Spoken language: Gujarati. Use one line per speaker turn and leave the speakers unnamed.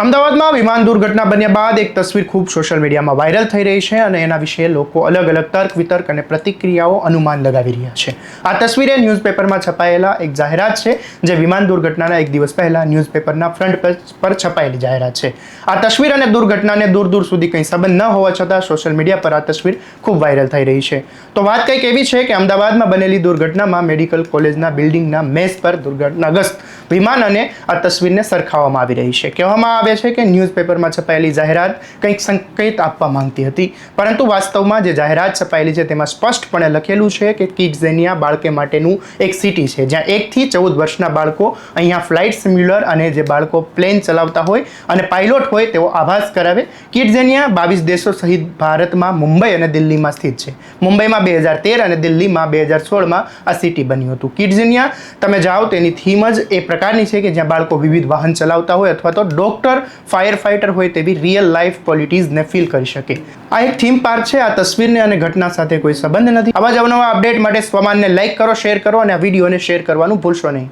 અમદાવાદમાં વિમાન દુર્ઘટના બન્યા બાદ એક તસવીર ખૂબ સોશિયલ મીડિયામાં વાયરલ થઈ રહી છે અને એના વિશે લોકો અલગ અલગ તર્ક, વિતર્ક અને પ્રતિક્રિયાઓ અનુમાન લગાવી રહ્યા છે. આ તસવીરે ન્યૂઝપેપરમાં છપાયેલા એક જાહેરાત છે, જે વિમાન દુર્ઘટનાના એક દિવસ પહેલા ન્યૂઝપેપરના ફ્રન્ટ પેજ પર છપાયેલી જાહેરાત છે. આ તસવીર અને દુર્ઘટનાને દૂર દૂર સુધી કંઈ સંબંધ ન હોવા છતાં સોશિયલ મીડિયા પર આ તસવીર ખૂબ વાયરલ થઈ રહી છે. તો વાત કંઈક એવી છે કે અમદાવાદમાં બનેલી દુર્ઘટનામાં મેડિકલ કોલેજના બિલ્ડિંગના મેસ પર દુર્ઘટનાગ્રસ્ત વિમાન અને આ તસવીરને સરખાવવામાં આવી રહી છે. કહેવામાં આવે છે કે ન્યૂઝપેપરમાં છપાયેલી જાહેરાત કંઈક સંકેત આપવા માંગતી હતી, પરંતુ વાસ્તવમાં જે જાહેરાત છપાયેલી છે તેમાં સ્પષ્ટપણે લખેલું છે કે કિડઝેનિયા બાળકે માટેનું એક સિટી છે, જ્યાં એકથી ચૌદ વર્ષના બાળકો અહીંયા ફ્લાઇટ સિમ્યુલર અને જે બાળકો પ્લેન ચલાવતા હોય અને પાયલોટ હોય તેવો આભાસ કરાવે. કિડઝેનિયા બાવીસ દેશો સહિત ભારતમાં મુંબઈ અને દિલ્હીમાં સ્થિત છે. મુંબઈમાં બે હજાર તેર અને દિલ્હીમાં બે હજાર સોળમાં આ સિટી બન્યું હતું. કિડઝેનિયા, તમે જાઓ તેની થીમ જ એ પ્રકારની છે કે જ્યાં બાળકો વિવિધ વાહન ચલાવતા હોય અથવા તો ડોક્ટર ફાયર ફાઇટર હોય તેવી રિયલ લાઈફ ક્વોલિટીઝને ફીલ કરી શકે. આ એક થીમ પાર્ક છે, આ તસવીરને અને ઘટના સાથે કોઈ સંબંધ નથી. આવા જ અવનવા અપડેટ માટે સ્વમાનને લાઈક કરો શેર કરો અને આ વિડીયોને શેર કરવાનું ભૂલશો નહીં.